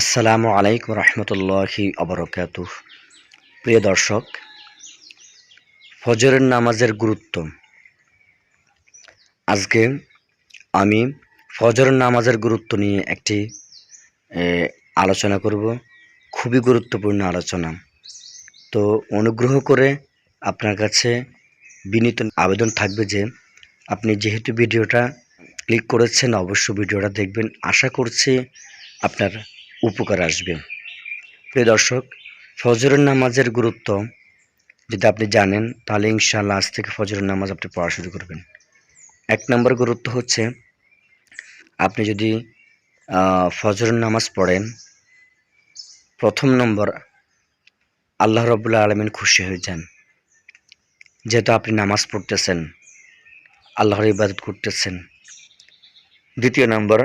আসসালামু আলাইকুম রহমতুল্লাহি অবরকাত। প্রিয় দর্শক, ফজরের নামাজের গুরুত্ব। আজকে আমি ফজরের নামাজের গুরুত্ব নিয়ে একটি আলোচনা করব। খুবই গুরুত্বপূর্ণ আলোচনা। তো অনুগ্রহ করে আপনার কাছে বিনীত আবেদন থাকবে যে, আপনি যেহেতু ভিডিওটা ক্লিক করেছেন অবশ্য ভিডিওটা দেখবেন। আশা করছি আপনার উপকার আসবে। প্রিয় দর্শক, ফজরের নামাজের গুরুত্ব যদি আপনি জানেন, তাহলে ইনশাআল্লাহ আজ থেকে ফজরের নামাজ আপনি পড়া শুরু করবেন। এক নম্বর গুরুত্ব হচ্ছে, আপনি যদি ফজরের নামাজ পড়েন, প্রথম নম্বর, আল্লাহ রবুল্লা আলমিন খুশি হয়ে যান। যেহেতু আপনি নামাজ পড়তেছেন, আল্লাহর ইবাদত করতেছেন। দ্বিতীয় নম্বর,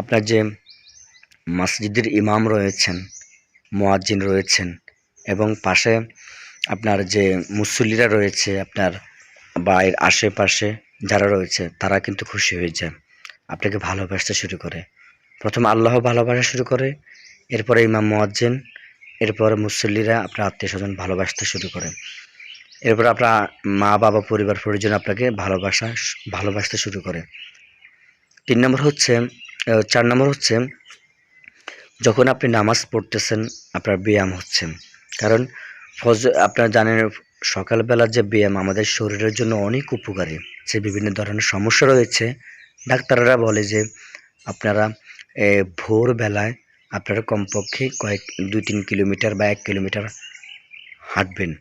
আপনার যে মসজিদের ইমাম রয়েছেন, মোয়াজ্জিন রয়েছেন এবং পাশে আপনার যে মুসল্লিরা রয়েছে, আপনার বাড়ির আশেপাশে যারা রয়েছে, তারা কিন্তু খুশি হয়ে যায়। আপনাকে ভালোবাসতে শুরু করে। প্রথম আল্লাহ ভালোবাসা শুরু করে, এরপরে ইমাম মোয়াজ্জিন, এরপরে মুসল্লিরা আপনার আত্মীয় স্বজন ভালোবাসতে শুরু করে। এরপর আপনার মা, বাবা, পরিবার, পরিজন আপনাকে ভালোবাসা, ভালোবাসতে শুরু করে। তিন নম্বর হচ্ছে চার নম্বর হচ্ছে যখন আপনি নামাজ পড়তেছেন, আপনার ব্যায়াম হচ্ছে। কারণ ফজ, আপনারা জানেন, সকালবেলার যে ব্যায়াম আমাদের শরীরের জন্য অনেক উপকারী। যে বিভিন্ন ধরনের সমস্যা রয়েছে, ডাক্তাররা বলে যে আপনারা ভোরবেলায় আপনারা কমপক্ষে কয়েক দুই তিন কিলোমিটার বা এক কিলোমিটার হাঁটবেন।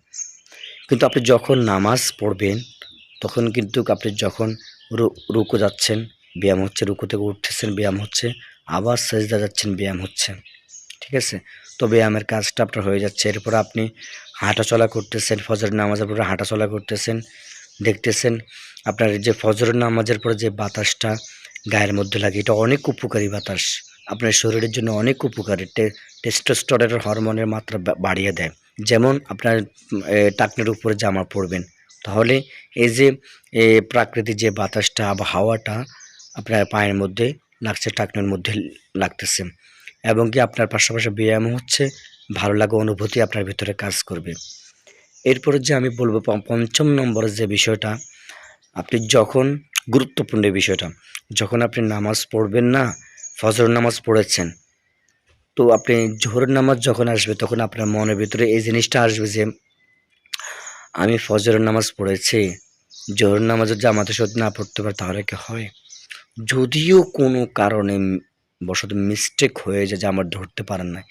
কিন্তু আপনি যখন নামাজ পড়বেন, তখন কিন্তু আপনি যখন রুকু যাচ্ছেন, ব্যায়াম হচ্ছে, রুকু থেকে উঠতেছেন, ব্যায়াম হচ্ছে আবার সেজদা যাচ্ছেন, ব্যায়াম হচ্ছে। ঠিক আছে? তো ব্যায়ামের কাজটা আপনার হয়ে যাচ্ছে। এরপর আপনি হাঁটাচলা করতেছেন ফজরের নামাজের পরে হাঁটাচলা করতেছেন, দেখতেছেন আপনার যে ফজরের নামাজের পরে যে বাতাসটা গায়ের মধ্যে লাগে, এটা অনেক উপকারী বাতাস। আপনার শরীরের জন্য অনেক উপকারী। টেস্টোস্টেরনের হরমোনের মাত্রা বাড়িয়ে দেয়। যেমন আপনার টাকনের উপরে জামা পরবেন। তাহলে এই যে প্রাকৃতিক যে বাতাসটা বা হাওয়াটা আপনার পায়ের মধ্যে লাগছে, টাকনের মধ্যে লাগতেছে। এবং কি আপনার পাশাপাশি ব্যায়াম হচ্ছে, ভালো লাগা অনুভূতি আপনার ভিতরে কাজ করবে। এরপরে যে আমি বলব পঞ্চম নম্বরের যে বিষয়টা, আপনি যখন, গুরুত্বপূর্ণ বিষয়টা, যখন আপনি নামাজ পড়বেন না ফজর নামাজ পড়েছেন, তো আপনি জোহরের নামাজ যখন আসবে, তখন আপনার মনের ভিতরে এই জিনিসটা আসবে যে, আমি ফজরের নামাজ পড়েছি, জোহরের নামাজ যদি আমাদের সাথে না পড়তে পারে তাহলে কি হয়? যদিও কোনো কারণে বশত মিস্টেক হয়ে যায় যে আমার ধরতে পারেন না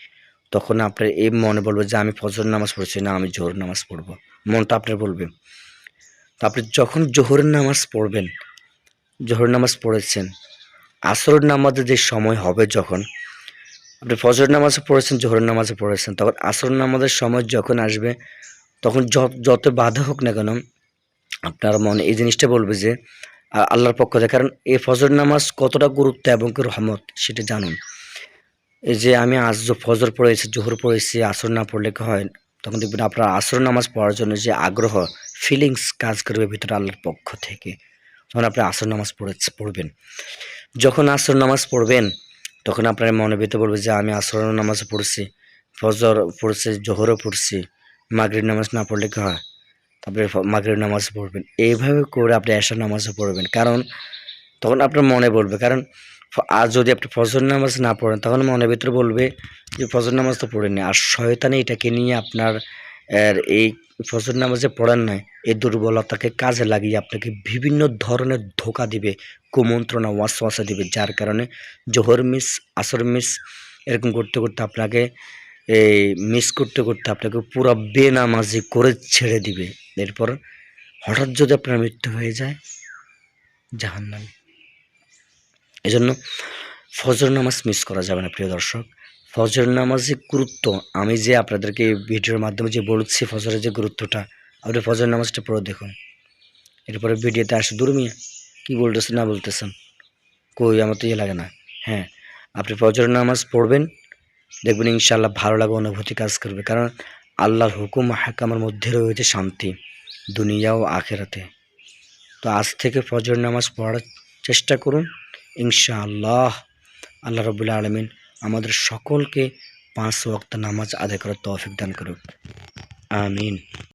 তখন আপনার এই মনে বলবে যে আমি ফজর নামাজ পড়ছি না, আমি জোহর নামাজ পড়ব। মনটা আপনার বলবে। তো আপনি যখন জোহরের নামাজ পড়বেন, জোহর নামাজ পড়েছেন আসরের নামাজের যে সময় হবে যখন, আপনি ফজর নামাজে পড়েছেন জোহরের নামাজে পড়েছেন, তখন আসর নামাজের সময় যখন আসবে, তখন যত বাধা হোক না কেন, আপনার মনে এই জিনিসটা বলবে যে আল্লাহর পক্ষ থেকে। কারণ এই ফজর নামাজ কতটা গুরুত্ব এবং কি রহমত সেটা জানুন। এই যে আমি আজ ফজর পড়েছি, জোহর পড়েছি, আসর না পড়লে কি হয়? তখন দেখবেন আপনার আসর নামাজ পড়ার জন্য যে আগ্রহ ফিলিংস কাজ করবে ভিতরে আল্লাহর পক্ষ থেকে। তখন আপনি আসর নামাজ পড়ে পড়বেন। যখন আসর নামাজ পড়বেন, তখন আপনার মনে ভিতরে বলবে যে, আমি আসর নামাজ পড়ছি, ফজর পড়ছি, জোহরও পড়ছি, মাগরিব নামাজ না পড়লে কি হয়? তারপরে মাগরিব নামাজ পড়বেন। এইভাবে করে আপনি এশার নামাজও পড়বেন। কারণ তখন আপনার মনে পড়বে। কারণ আর যদি আপনি ফজর নামাজ না পড়েন, তখন মনের ভিতরে বলবে যে, ফজর নামাজ তো পড়েনি আর শয়তানি এটাকে নিয়ে আপনার এই ফজর নামাজে পড়েন নাই। এই দুর্বলতাকে কাজে লাগিয়ে আপনাকে বিভিন্ন ধরনের ধোকা দিবে, কুমন্ত্রণা, ওয়াসওয়াসা দিবে। যার কারণে জোহর মিস, আসর মিস, এরকম করতে করতে আপনাকে, এই মিস করতে করতে আপনাকে পুরো বেনামাজি করে ছেড়ে দিবে। এরপর হঠাৎ যদি আপনার মৃত্যু হয়ে যায়, জাহান্নামে। এজন্য ফজর নামাজ মিস করা যাবে না, প্রিয় দর্শক। ফজর নামাজের গুরুত্ব, আমি যে আপনাদেরকে এই ভিডিওর মাধ্যমে যে বলছি ফজরের যে গুরুত্বটা, আপনি ফজর নামাজটা পড়ে দেখুন। এরপরে ভিডিওতে আসে মিয়া, কী বলতেছেন না বলতেছেন? কই, আমার তো ইয়ে লাগে না। হ্যাঁ আপনি ফজর নামাজ পড়বেন, দেখবেন ইনশাআল্লাহ ভালো লাগা অনুভূতি কাজ করবে। কারণ আল্লাহর হুকুম হাকামের মধ্যে রয়েছে শান্তি, দুনিয়া ও আখেরাতে। তো আজ থেকে ফজর নামাজ পড়ার চেষ্টা করুন। ইনশাআল্লাহ আল্লাহ রবুল্লা আলমিন আমাদের সকলকে পাঁচ ওয়াক্ত নামাজ আদায় করার তৌফিক দান করুক। আমিন।